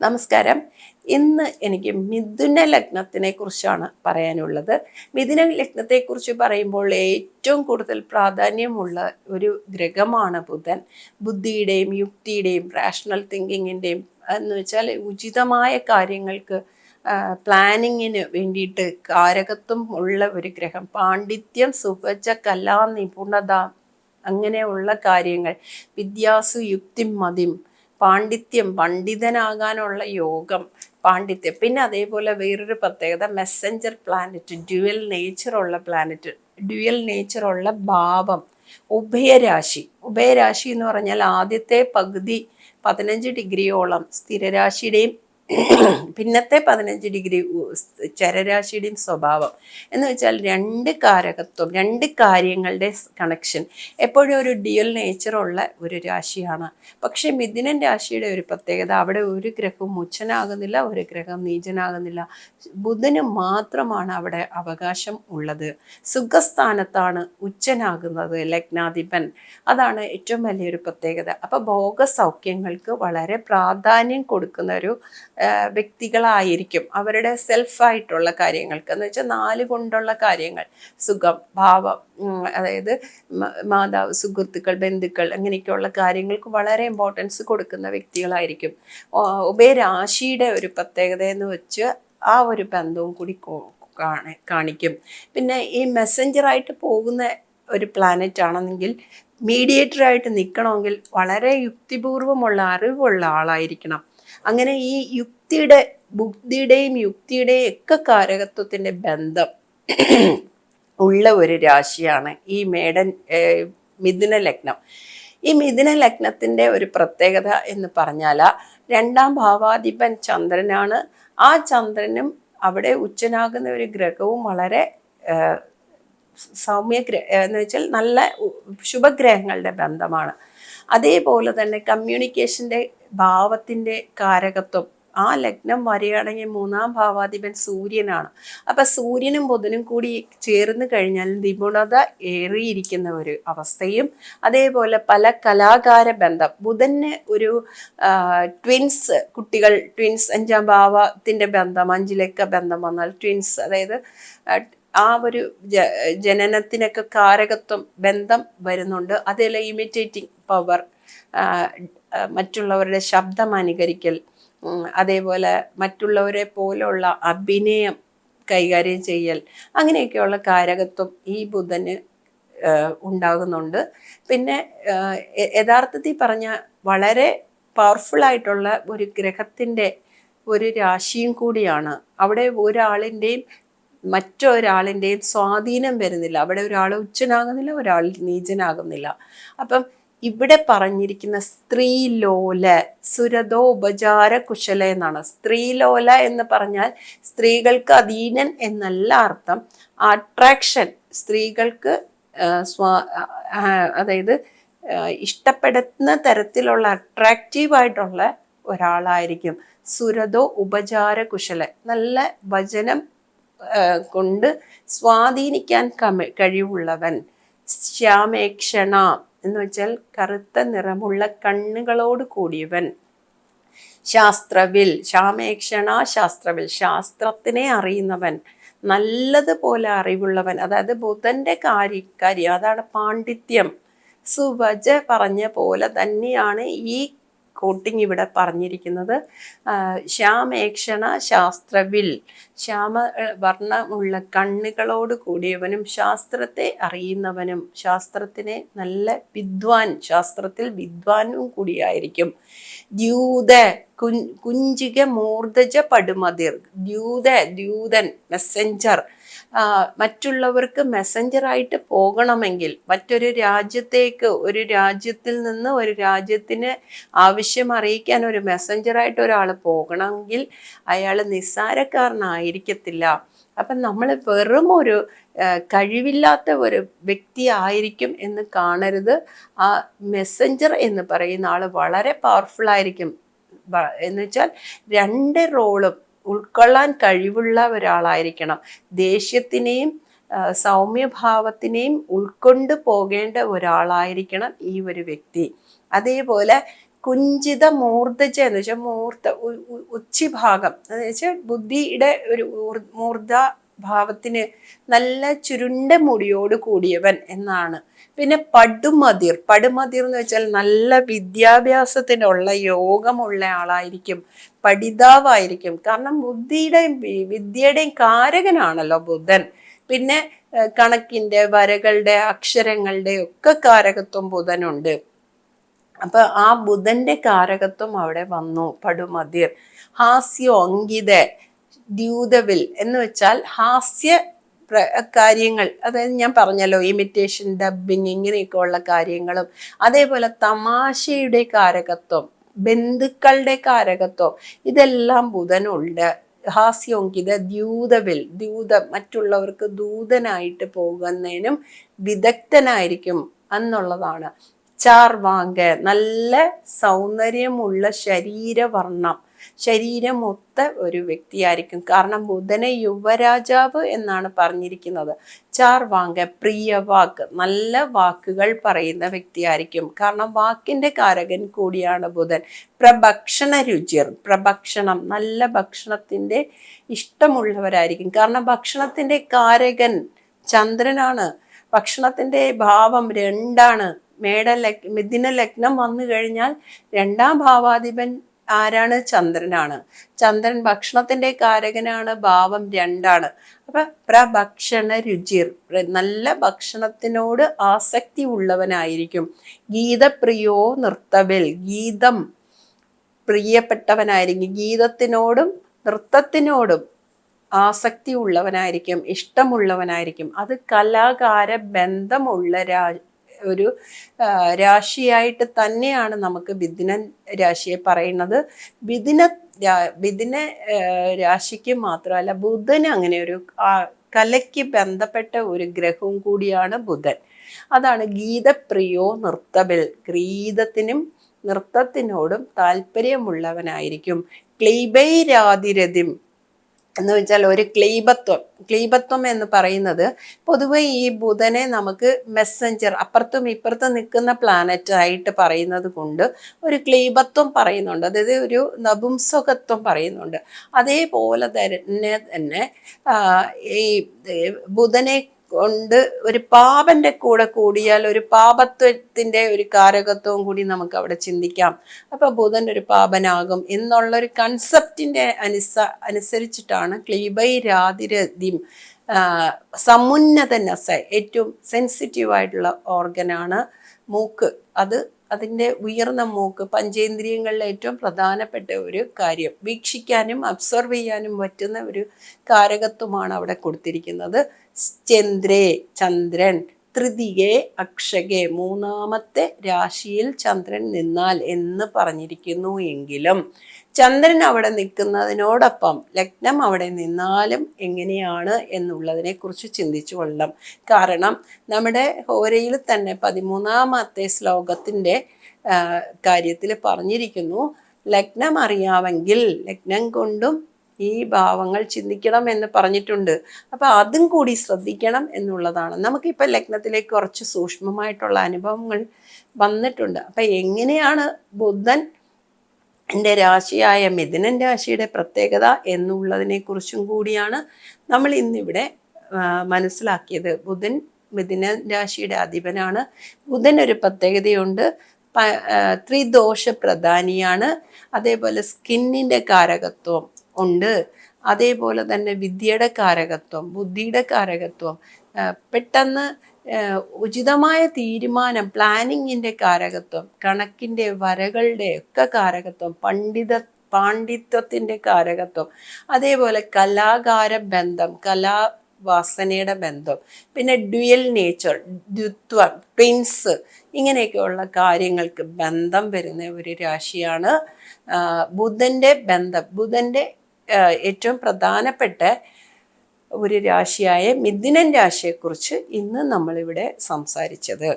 നമസ്കാരം. ഇന്ന് എനിക്ക് മിഥുന ലഗ്നത്തിനെ കുറിച്ചാണ് പറയാനുള്ളത്. മിഥുന ലഗ്നത്തെ കുറിച്ച് പറയുമ്പോൾ ഏറ്റവും കൂടുതൽ പ്രാധാന്യമുള്ള ഒരു ഗ്രഹമാണ് ബുധൻ. ബുദ്ധിയുടെയും യുക്തിയുടെയും റാഷണൽ തിങ്കിങ്ങിന്റെയും എന്ന് വെച്ചാൽ ഉചിതമായ കാര്യങ്ങൾക്ക് പ്ലാനിങ്ങിന് വേണ്ടിയിട്ട് കാരകത്വം ഉള്ള ഒരു ഗ്രഹം. പാണ്ഡിത്യം സുഭജ കലാ നിപുണത അങ്ങനെയുള്ള കാര്യങ്ങൾ. വിദ്യാസു യുക്തിം മതിം പാണ്ഡിത്യം പണ്ഡിതനാകാനുള്ള യോഗം പാണ്ഡിത്യം. പിന്നെ അതേപോലെ വേറൊരു പ്രത്യേകത മെസ്സഞ്ചർ പ്ലാനറ്റ് ഡ്യുവൽ നേച്ചറുള്ള പ്ലാനറ്റ് ഡ്യുവൽ നേച്ചറുള്ള ഭാവം ഉഭയരാശി. ഉഭയരാശി എന്ന് പറഞ്ഞാൽ ആദ്യത്തെ പകുതി പതിനഞ്ച് ഡിഗ്രിയോളം സ്ഥിരരാശിയുടെയും പിന്നത്തെ പതിനഞ്ച് ഡിഗ്രി ചരരാശിയുടെയും സ്വഭാവം. എന്ന് വെച്ചാൽ രണ്ട് കാരകത്വം രണ്ട് കാര്യങ്ങളുടെ കണക്ഷൻ എപ്പോഴും ഒരു ഡിയൽ നേച്ചറുള്ള ഒരു രാശിയാണ്. പക്ഷേ മിഥുനൻ രാശിയുടെ ഒരു പ്രത്യേകത അവിടെ ഒരു ഗ്രഹം മുച്ചനാകുന്നില്ല ഒരു ഗ്രഹം നീചനാകുന്നില്ല. ബുധന് മാത്രമാണ് അവിടെ അവകാശം ഉള്ളത്. സുഖസ്ഥാനത്താണ് ഉച്ചനാകുന്നത് ലഗ്നാധിപൻ. അതാണ് ഏറ്റവും വലിയൊരു പ്രത്യേകത. അപ്പോൾ ഭോഗസൗഖ്യങ്ങൾക്ക് വളരെ പ്രാധാന്യം കൊടുക്കുന്ന ഒരു വ്യക്തികളായിരിക്കും അവരുടെ സെൽഫായിട്ടുള്ള കാര്യങ്ങൾക്ക്. എന്ന് വെച്ചാൽ നാല് കൊണ്ടുള്ള കാര്യങ്ങൾ. സുഖം ഭാവം അതായത് മാതാവ് സുഹൃത്തുക്കൾ ബന്ധുക്കൾ അങ്ങനെയൊക്കെയുള്ള കാര്യങ്ങൾക്ക് വളരെ ഇമ്പോർട്ടൻസ് കൊടുക്കുന്ന വ്യക്തികളായിരിക്കും. ഉഭയരാശിയുടെ ഒരു പ്രത്യേകത എന്ന് വെച്ച് ആ ഒരു ബന്ധവും കൂടി കാണിക്കും. പിന്നെ ഈ മെസ്സഞ്ചറായിട്ട് പോകുന്ന ഒരു പ്ലാനറ്റ് ആണെന്നെങ്കിൽ മീഡിയേറ്ററായിട്ട് നിൽക്കണമെങ്കിൽ വളരെ യുക്തിപൂർവമുള്ള അറിവുള്ള ആളായിരിക്കണം. അങ്ങനെ ഈ യുക്തിയുടെ ബുദ്ധിയുടെയും യുക്തിയുടെയും ഒക്കെ കാരകത്വത്തിന്റെ ബന്ധം ഉള്ള ഒരു രാശിയാണ് ഈ മേടൻ മിഥുന ലഗ്നം. ഈ മിഥുന ലഗ്നത്തിന്റെ ഒരു പ്രത്യേകത എന്ന് പറഞ്ഞാൽ രണ്ടാം ഭാവാധിപൻ ചന്ദ്രനാണ്. ആ ചന്ദ്രനും അവിടെ ഉച്ചനാകുന്ന ഒരു ഗ്രഹവും വളരെ സൗമ്യഗ്രഹ എന്ന് വെച്ചാൽ നല്ല ശുഭഗ്രഹങ്ങളുടെ ബന്ധമാണ്. അതേപോലെ തന്നെ കമ്മ്യൂണിക്കേഷന്റെ ഭാവത്തിന്റെ കാരകത്വം. ആ ലഗ്നം വരികയാണെങ്കിൽ മൂന്നാം ഭാവാധിപൻ സൂര്യനാണ്. അപ്പം സൂര്യനും ബുധനും കൂടി ചേർന്ന് കഴിഞ്ഞാൽ നിപുണത ഏറിയിരിക്കുന്ന ഒരു അവസ്ഥയും അതേപോലെ പല കലാകാര ബന്ധം. ബുധന് ഒരു ട്വിൻസ് കുട്ടികൾ ട്വിൻസ് അഞ്ചാം ഭാവത്തിന്റെ ബന്ധം അഞ്ചിലൊക്കെ ബന്ധം വന്നാൽ ട്വിൻസ് അതായത് ആ ഒരു ജനനത്തിനൊക്കെ കാരകത്വം ബന്ധം വരുന്നുണ്ട്. അതേപോലെ ഇമിറ്റേറ്റിംഗ് പവർ മറ്റുള്ളവരുടെ ശബ്ദം അനുകരിക്കൽ അതേപോലെ മറ്റുള്ളവരെ പോലെയുള്ള അഭിനയം കൈകാര്യം ചെയ്യൽ അങ്ങനെയൊക്കെയുള്ള കാരകത്വം ഈ ബുധന് ഉണ്ടാകുന്നുണ്ട്. പിന്നെ യഥാർത്ഥത്തിൽ പറഞ്ഞ വളരെ പവർഫുൾ ആയിട്ടുള്ള ഒരു ഗ്രഹത്തിന്റെ ഒരു രാശിയും കൂടിയാണ്. അവിടെ ഒരാളിന്റെയും മറ്റൊരാളിന്റെയും സ്വാധീനം വരുന്നില്ല. അവിടെ ഒരാൾ ഉച്ചനാകുന്നില്ല ഒരാൾ നീചനാകുന്നില്ല. അപ്പം ഇവിടെ പറഞ്ഞിരിക്കുന്ന സ്ത്രീലോല സുരതോ ഉപചാര കുശല എന്നാണ്. സ്ത്രീലോല എന്ന് പറഞ്ഞാൽ സ്ത്രീകൾക്ക് അധീനൻ എന്നല്ല അർത്ഥം. അട്രാക്ഷൻ സ്ത്രീകൾക്ക് സ്വാ അതായത് ഇഷ്ടപ്പെടുന്ന തരത്തിലുള്ള അട്രാക്റ്റീവായിട്ടുള്ള ഒരാളായിരിക്കും. സുരതോ ഉപചാര കുശല. നല്ല വചനം കൊണ്ട് സ്വാധീനിക്കാൻ കഴിവുള്ളവൻ. ശ്യാമേക്ഷണ എന്ന് വെച്ചാൽ കറുത്ത നിറമുള്ള കണ്ണുകളോട് കൂടിയവൻ. ശാസ്ത്രവിൽ ശ്യാമേക്ഷണ ശാസ്ത്രവിൽ ശാസ്ത്രത്തിനെ അറിയുന്നവൻ. നല്ലതുപോലെ അറിവുള്ളവൻ. അതായത് ബുധന്റെ കാര്യ കാര്യം അതാണ് പാണ്ഡിത്യം. സുവജ പറഞ്ഞ പോലെ തന്നെയാണ് ഈ കോട്ടിങ് ഇവിടെ പറഞ്ഞിരിക്കുന്നത് ശ്യാമേക്ഷണ ശാസ്ത്രവിൽ ശ്യാമ വർണമുള്ള കണ്ണുകളോട് കൂടിയവനും ശാസ്ത്രത്തെ അറിയുന്നവനും ശാസ്ത്രത്തിനെ നല്ല വിദ്വാൻ ശാസ്ത്രത്തിൽ വിദ്വാനും കൂടിയായിരിക്കും. ദ്യൂത കുഞ്ചിക മൂർധജ പടുമതിർ ദ്യൂത ദ്യൂതൻ മെസ്സഞ്ചർ മറ്റുള്ളവർക്ക് മെസ്സഞ്ചറായിട്ട് പോകണമെങ്കിൽ മറ്റൊരു രാജ്യത്തേക്ക് ഒരു രാജ്യത്തിൽ നിന്ന് ഒരു രാജ്യത്തിന് ആവശ്യം അറിയിക്കാൻ ഒരു മെസ്സഞ്ചറായിട്ട് ഒരാൾ പോകണമെങ്കിൽ അയാൾ നിസ്സാരക്കാരനായിരിക്കത്തില്ല. അപ്പം നമ്മൾ വെറും ഒരു കഴിവില്ലാത്ത ഒരു വ്യക്തി ആയിരിക്കും എന്ന് കാണരുത്. ആ മെസ്സഞ്ചർ എന്ന് പറയുന്ന ആൾ വളരെ പവർഫുൾ ആയിരിക്കും. എന്ന് വെച്ചാൽ രണ്ട് റോളും ഉൾക്കൊള്ളാൻ കഴിവുള്ള ഒരാളായിരിക്കണം. ദേഷ്യത്തിനെയും സൗമ്യഭാവത്തിനെയും ഉൾക്കൊണ്ട് പോകേണ്ട ഒരാളായിരിക്കണം ഈ ഒരു വ്യക്തി. അതേപോലെ കുഞ്ചിത മൂർദ്ധജ എന്ന് വെച്ചാൽ മൂർദ്ധ ഉച്ചിഭാഗം എന്ന് വെച്ചാൽ ബുദ്ധിയുടെ ഒരു മൂർധ ഭാവത്തിന് നല്ല ചുരുണ്ട മുടിയോട് കൂടിയവൻ എന്നാണ്. പിന്നെ പടുമതിർ. പടുമതിർ എന്ന് വെച്ചാൽ നല്ല വിദ്യാഭ്യാസത്തിനുള്ള യോഗമുള്ള ആളായിരിക്കും. പഠിതാവായിരിക്കും. കാരണം ബുദ്ധിയുടെയും വിദ്യയുടെയും കാരകനാണല്ലോ ബുദ്ധൻ പിന്നെ കണക്കിന്റെ വരകളുടെ അക്ഷരങ്ങളുടെ ഒക്കെ കാരകത്വം ബുധനുണ്ട്. അപ്പൊ ആ ബുധന്റെ കാരകത്വം അവിടെ വന്നു പടുമതിർ. ഹാസ്യോ അങ്കിത ദ്യൂതവിൽ എന്ന് വെച്ചാൽ ഹാസ്യ കാര്യങ്ങൾ. അതായത് ഞാൻ പറഞ്ഞല്ലോ ഇമിറ്റേഷൻ ഡബിങ് ഇങ്ങനെയൊക്കെ ഉള്ള കാര്യങ്ങളും. അതേപോലെ തമാശയുടെ കാരകത്വം ബന്ധുക്കളുടെ കാരകത്വം ഇതെല്ലാം ബുധനുണ്ട്. ഹാസ്യോങ്കിത ദ്യൂതവിൽ ദ്യൂത മറ്റുള്ളവർക്ക് ദൂതനായിട്ട് പോകുന്നതിനും വിദഗ്ധനായിരിക്കും എന്നുള്ളതാണ്. ചാർവാങ്ക് നല്ല സൗന്ദര്യമുള്ള ശരീരവർണം. ശരീരമൊത്ത ഒരു വ്യക്തിയായിരിക്കും. കാരണം ബുധനെ യുവരാജാവ് എന്നാണ് പറഞ്ഞിരിക്കുന്നത്. ചാർവാങ്ക പ്രിയ വാക്ക് നല്ല വാക്കുകൾ പറയുന്ന വ്യക്തിയായിരിക്കും. കാരണം വാക്കിന്റെ കാരകൻ കൂടിയാണ് ബുധൻ. പ്രഭക്ഷണ രുചിർ പ്രഭക്ഷണം നല്ല ഭക്ഷണത്തിന്റെ ഇഷ്ടമുള്ളവരായിരിക്കും. കാരണം ഭക്ഷണത്തിന്റെ കാരകൻ ചന്ദ്രനാണ്. ഭക്ഷണത്തിന്റെ ഭാവം രണ്ടാണ്. മേട ലഗ് മിഥുന ലഗ്നം വന്നു കഴിഞ്ഞാൽ രണ്ടാം ഭാവാധിപൻ ആരാണ്? ചന്ദ്രനാണ്. ചന്ദ്രൻ ഭക്ഷണത്തിന്റെ കാരകനാണ് ഭാവം രണ്ടാണ്. അപ്പൊ പ്രഭക്ഷണ രുചിർ നല്ല ഭക്ഷണത്തിനോട് ആസക്തി ഉള്ളവനായിരിക്കും. ഗീതപ്രിയോ നൃത്തവിൽ ഗീതം പ്രിയപ്പെട്ടവനായിരിക്കും. ഗീതത്തിനോടും നൃത്തത്തിനോടും ആസക്തി ഉള്ളവനായിരിക്കും ഇഷ്ടമുള്ളവനായിരിക്കും. അത് കലാകാര ബന്ധമുള്ള രാ ഒരു രാശിയായിട്ട് തന്നെയാണ് നമുക്ക് ബിദിന രാശിയെ പറയുന്നത്. ബിദിന ബിദിന രാശിക്ക് മാത്രമല്ല ബുധന് അങ്ങനെ ഒരു കലയ്ക്ക് ബന്ധപ്പെട്ട ഒരു ഗ്രഹവും കൂടിയാണ് ബുധൻ. അതാണ് ഗീതപ്രിയോ നൃത്തബിൽ ഗീതത്തിനും നൃത്തത്തിനോടും താല്പര്യമുള്ളവനായിരിക്കും. ക്ലീബൈരാതിരഥിം എന്ന് വെച്ചാൽ ഒരു ക്ലീബത്വം ക്ലീബത്വം എന്ന് പറയുന്നത് പൊതുവെ ഈ ബുധനെ നമുക്ക് മെസ്സഞ്ചർ അപ്പുറത്തും ഇപ്പുറത്തും നിൽക്കുന്ന പ്ലാനറ്റ് ആയിട്ട് പറയുന്നത് കൊണ്ട് ഒരു ക്ലീബത്വം പറയുന്നുണ്ട്. അതായത് ഒരു നപുംസകത്വം പറയുന്നുണ്ട്. അതേപോലെ തന്നെ തന്നെ ഈ ബുധനെ കൊണ്ട് ഒരു പാപന്റെ കൂടെ കൂടിയാൽ ഒരു പാപത്വത്തിന്റെ ഒരു കാരകത്വവും കൂടി നമുക്ക് അവിടെ ചിന്തിക്കാം. അപ്പൊ ബുധൻ ഒരു പാപനാകും എന്നുള്ള ഒരു കൺസെപ്റ്റിന്റെ അനുസ അനുസരിച്ചിട്ടാണ് ക്ലീബൈ രാതിരതിം സമുന്നതനസ ഏറ്റവും സെൻസിറ്റീവ് ആയിട്ടുള്ള ഓർഗനാണ് മൂക്ക്. അത് അതിന്റെ ഉയർന്ന മൂക്ക് പഞ്ചേന്ദ്രിയങ്ങളിലെ ഏറ്റവും പ്രധാനപ്പെട്ട ഒരു കാര്യം. വീക്ഷിക്കാനും അബ്സർവ് ചെയ്യാനും പറ്റുന്ന ഒരു കാരകത്വമാണ് അവിടെ കൊടുത്തിരിക്കുന്നത്. ചന്ദ്രേ ചന്ദ്രൻ തൃതിയെ അക്ഷകെ മൂന്നാമത്തെ രാശിയിൽ ചന്ദ്രൻ നിന്നാൽ എന്ന് പറഞ്ഞിരിക്കുന്നു എങ്കിലും ചന്ദ്രൻ അവിടെ നിൽക്കുന്നതിനോടൊപ്പം ലഗ്നം അവിടെ നിന്നാലും എങ്ങനെയാണ് എന്നുള്ളതിനെ കുറിച്ച് ചിന്തിച്ചു കൊള്ളണം. കാരണം നമ്മുടെ ഹോരയിൽ തന്നെ പതിമൂന്നാമത്തെ ശ്ലോകത്തിന്റെ കാര്യത്തിൽ പറഞ്ഞിരിക്കുന്നു ലഗ്നം അറിയാമെങ്കിൽ ലഗ്നം കൊണ്ടും ഈ ഭാവങ്ങൾ ചിന്തിക്കണം എന്ന് പറഞ്ഞിട്ടുണ്ട്. അപ്പൊ അതും കൂടി ശ്രദ്ധിക്കണം എന്നുള്ളതാണ്. നമുക്കിപ്പോൾ ലഗ്നത്തിലേക്ക് കുറച്ച് സൂക്ഷ്മമായിട്ടുള്ള അനുഭവങ്ങൾ വന്നിട്ടുണ്ട്. അപ്പൊ എങ്ങനെയാണ് ബുദ്ധൻ എന്റെ രാശിയായ മിഥുനൻ രാശിയുടെ പ്രത്യേകത എന്നുള്ളതിനെക്കുറിച്ചും കൂടിയാണ് നമ്മൾ ഇന്നിവിടെ മനസ്സിലാക്കിയത്. ബുധൻ മിഥുന രാശിയുടെ അധിപനാണ്. ബുധൻ ഒരു പ്രത്യേകതയുണ്ട്. ത്രിദോഷ പ്രധാനിയാണ് അതേപോലെ സ്കിന്നിന്റെ കാരകത്വം ഉണ്ട്. അതേപോലെ തന്നെ വിദ്യയുടെ കാരകത്വം ബുദ്ധിയുടെ കാരകത്വം പെട്ടെന്ന് ഉചിതമായ തീരുമാനം പ്ലാനിങ്ങിന്റെ കാരകത്വം കണക്കിന്റെ വരകളുടെ ഒക്കെ കാരകത്വം പണ്ഡിത പാണ്ഡിത്വത്തിന്റെ കാരകത്വം അതേപോലെ കലാകാര ബന്ധം കലാ വാസനയുടെ ബന്ധം പിന്നെ ഡ്യുവൽ നേച്ചർ ദ്വിത്വം ട്വിൻസ് ഇങ്ങനെയൊക്കെയുള്ള കാര്യങ്ങൾക്ക് ബന്ധം വരുന്ന ഒരു രാശിയാണ്. ബുധന്റെ ബന്ധം ബുധന്റെ ഏറ്റവും പ്രധാനപ്പെട്ട ഒരു രാശിയായ മിഥുനൻ രാശിയെക്കുറിച്ച് ഇന്ന് നമ്മളിവിടെ സംസാരിച്ചത്.